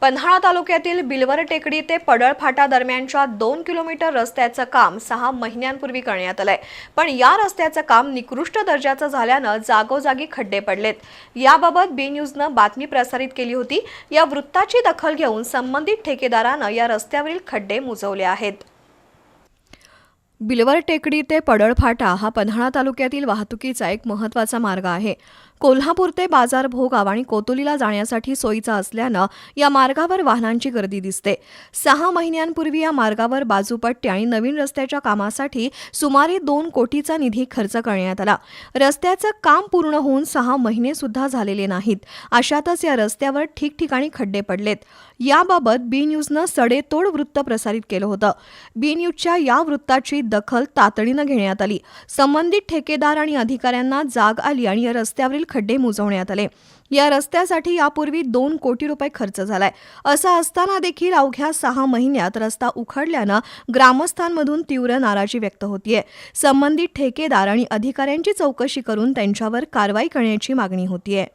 पन्हाळा तालुक्यातील बिलवर टेकडी ते पडळ फाटा दरम्यानच्या दोन किलोमीटर रस्त्याचं काम सहा महिन्यांपूर्वी करण्यात आलंय. पण या रस्त्याचं काम निकृष्ट दर्जाचं झाल्यानं जागोजागी खड्डे पडलेत. याबाबत बी न्यूजनं बातमी प्रसारित केली होती. या वृत्ताची दखल घेऊन संबंधित ठेकेदारानं या रस्त्यावरील खड्डे मुजवले आहेत. बिलवर टेकडी ते पडळफाटा हा पन्हाळा तालुक्यातील वाहतुकीचा एक महत्त्वाचा मार्ग आहे. कोल्हापूर ते बाजार भोगाव आणि कोतुलीला जाण्यासाठी सोयीचा असल्यानं या मार्गावर वाहनांची गर्दी दिसते. सहा महिन्यांपूर्वी या मार्गावर बाजूपट्टी आणि नवीन रस्त्याच्या कामासाठी सुमारे दोन कोटीचा निधी खर्च करण्यात आला. रस्त्याचं काम पूर्ण होऊन सहा महिने सुद्धा झालेले नाहीत. अशातच या रस्त्यावर ठिकठिकाणी खड्डे पडलेत. याबाबत बी न्यूजनं सडेतोड वृत्त प्रसारित केलं होतं. बी न्यूजच्या या वृत्ताची दखल तातडीनं घेण्यात आली. संबंधित ठेकेदार आणि अधिकाऱ्यांना जाग आली आणि या रस्त्यावरील खड्डे मुजवण्यात आले. या रस्त्यासाठी यापूर्वी दोन कोटी रुपये खर्च झालाय. असं असताना देखील अवघ्या सहा महिन्यात रस्ता उखडल्यानं ग्रामस्थांमधून तीव्र नाराजी व्यक्त होतीये. संबंधित ठेकेदार आणि अधिकाऱ्यांची चौकशी करून त्यांच्यावर कारवाई करण्याची मागणी होतीये.